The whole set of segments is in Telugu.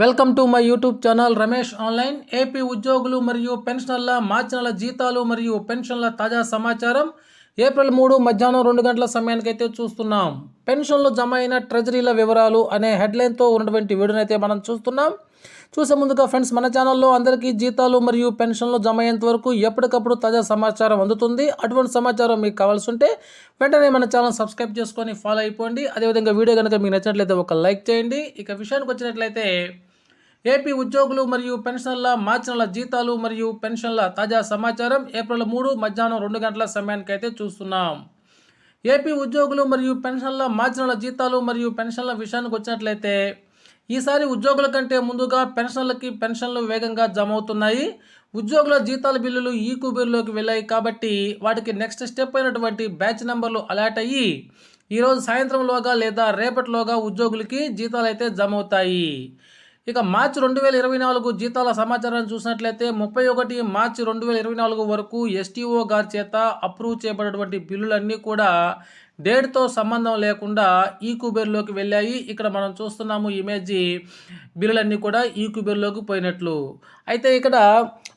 Welcome to my YouTube channel Ramesh online. AP ఉద్యోగులు మరియు పెన్షనర్ల మార్చినల జీతాలు మరియు పెన్షన్ల తాజా సమాచారం. ఏప్రిల్ మూడు మధ్యాహ్నం రెండు గంటల సమయానికి అయితే చూస్తున్నాం. పెన్షన్లు జమ అయిన ట్రెజరీల వివరాలు అనే హెడ్లైన్తో ఉన్నటువంటి వీడియోనైతే మనం చూస్తున్నాం. చూసే ముందుగా ఫ్రెండ్స్ మన ఛానల్లో అందరికీ జీతాలు మరియు పెన్షన్లు జమ అయ్యేంత వరకు ఎప్పటికప్పుడు తాజా సమాచారం అందుతుంది. అటువంటి సమాచారం మీకు కావాల్సి ఉంటే వెంటనే మన ఛానల్ సబ్స్క్రైబ్ చేసుకొని ఫాలో అయిపోండి. అదేవిధంగా వీడియో కనుక మీకు నచ్చినట్లయితే ఒక లైక్ చేయండి. ఇక విషయానికి వచ్చినట్లయితే ఏపీ ఉద్యోగులు మరియు పెన్షన్ల మార్చినల జీతాలు మరియు పెన్షన్ల తాజా సమాచారం ఏప్రిల్ మూడు మధ్యాహ్నం రెండు గంటల సమయానికి అయితే చూస్తున్నాం. ఏపీ ఉద్యోగులు మరియు పెన్షన్ల మార్జినల జీతాలు మరియు పెన్షన్ల విషయానికి వచ్చినట్లయితే ఈసారి ఉద్యోగుల కంటే ముందుగా పెన్షన్లకి పెన్షన్లు వేగంగా జమ అవుతున్నాయి ఉద్యోగుల జీతాల బిల్లులు ఈ కుబీర్లోకి వెళ్ళాయి కాబట్టి వాటికి నెక్స్ట్ స్టెప్ అయినటువంటి బ్యాచ్ నెంబర్లు అలర్ట్ అయ్యి ఈరోజు సాయంత్రంలోగా లేదా రేపటిలోగా ఉద్యోగులకి జీతాలు అయితే జమ అవుతాయి ఇక మార్చి రెండు వేల ఇరవై నాలుగు జీతాల సమాచారాన్ని చూసినట్లయితే ముప్పై ఒకటి మార్చి రెండు వేల ఇరవై నాలుగు వరకు ఎస్టీఓ గారి చేత అప్రూవ్ చేయబడినటువంటి బిల్లులన్నీ కూడా డేట్తో సంబంధం లేకుండా ఈ కుబేర్లోకి వెళ్ళాయి. ఇక్కడ మనం చూస్తున్నాము ఇమేజ్ బిల్లులన్నీ కూడా ఈ కుబేర్లోకి పోయినట్లు. అయితే ఇక్కడ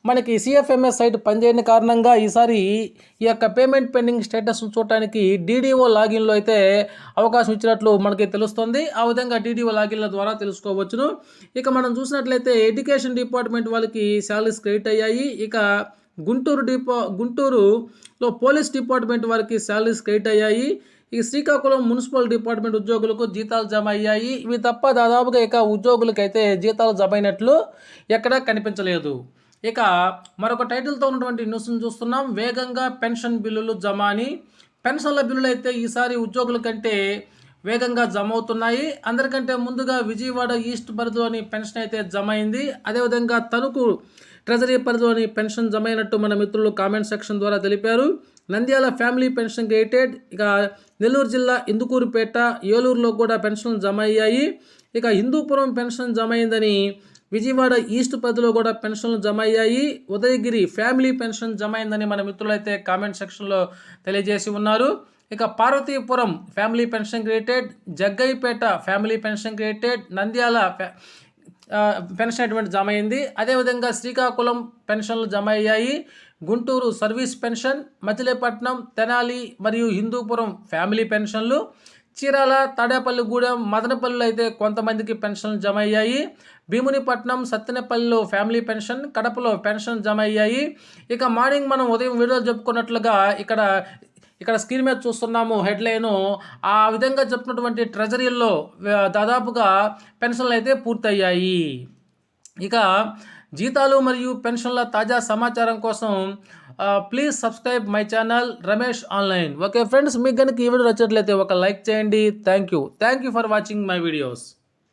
మనకి సిఎఫ్ఎంఎస్ సైట్ పనిచేయని కారణంగా ఈసారి ఈ యొక్క పేమెంట్ పెండింగ్ స్టేటస్ చూడటానికి డీడీఓ లాగిన్లో అయితే అవకాశం ఇచ్చినట్లు మనకి తెలుస్తుంది. ఆ విధంగా డీడీఓ లాగిన్ల ద్వారా తెలుసుకోవచ్చును. ఇక మనం చూసినట్లయితే ఎడ్యుకేషన్ డిపార్ట్మెంట్ వాళ్ళకి శాలరీస్ క్రెడిట్ అయ్యాయి. ఇక గుంటూరు డిపో గుంటూరులో పోలీస్ డిపార్ట్మెంట్ వారికి శాలరీస్ క్రెడిట్ అయ్యాయి. ఈ శ్రీకాకుళం మున్సిపల్ డిపార్ట్మెంట్ ఉద్యోగులకు జీతాలు జమ అయ్యాయి. ఇవి తప్ప దాదాపుగా ఇక ఉద్యోగులకైతే జీతాలు జమ అయినట్లు ఎక్కడా కనిపించలేదు. ఇక మరొక టైటిల్తో ఉన్నటువంటి న్యూస్ను చూస్తున్నాం. వేగంగా పెన్షన్ బిల్లులు జమ అని. పెన్షన్ల బిల్లులు అయితే ఈసారి ఉద్యోగుల కంటే వేగంగా జమ అవుతున్నాయి. అందరికంటే ముందుగా విజయవాడ ఈస్ట్ పరిధిలోని పెన్షన్ అయితే జమ అయింది. అదేవిధంగా తణుకు ట్రెజరీ పరిధిలోని పెన్షన్ జమ అయినట్టు మన మిత్రులు కామెంట్ సెక్షన్ ద్వారా తెలిపారు. Nandyal family pension created. ఇక నెల్లూరు జిల్లా ఇందుకూరుపేట ఏలూరులో కూడా పెన్షన్లు జమ అయ్యాయి ఇక హిందూపురం పెన్షన్ జమ అయిందని విజయవాడ ఈస్ట్ పరిధిలో కూడా పెన్షన్లు జమ అయ్యాయి ఉదయగిరి ఫ్యామిలీ పెన్షన్ జమ అయిందని మన మిత్రులైతే కామెంట్ సెక్షన్లో తెలియజేసి ఉన్నారు. ఇక Parvathipuram family pension created Jaggayyapeta family pension created Nandyal pension అటువంటి జమ అయింది. అదేవిధంగా శ్రీకాకుళం పెన్షన్లు జమ అయ్యాయి. గుంటూరు సర్వీస్ పెన్షన్ మచిలీపట్నం తెనాలి మరియు హిందూపురం ఫ్యామిలీ పెన్షన్లు. చీరాల తాడేపల్లిగూడెం మదనపల్లిలో అయితే కొంతమందికి పెన్షన్లు జమ అయ్యాయి. భీమునిపట్నం సత్తెనపల్లిలో ఫ్యామిలీ పెన్షన్ కడపలో పెన్షన్ జమ అయ్యాయి. ఇక మార్నింగ్ మనం ఉదయం వీడియో చెప్పుకున్నట్లుగా ఇక్కడ ఇక్కడ స్క్రీన్ మీద చూస్తున్నాము హెడ్లైను. ఆ విధంగా చెప్పినటువంటి ట్రెజరీల్లో దాదాపుగా పెన్షన్లు అయితే పూర్తయ్యాయి. ఇక జీతాలు మరియు పెన్షన్ల తాజా సమాచారం కోసం please subscribe my channel Ramesh online. Okay friends మీకు కనుక ఈ వీడియో నచ్చట్లయితే ఒక లైక్ చేయండి. Thank you. Thank you for watching my videos.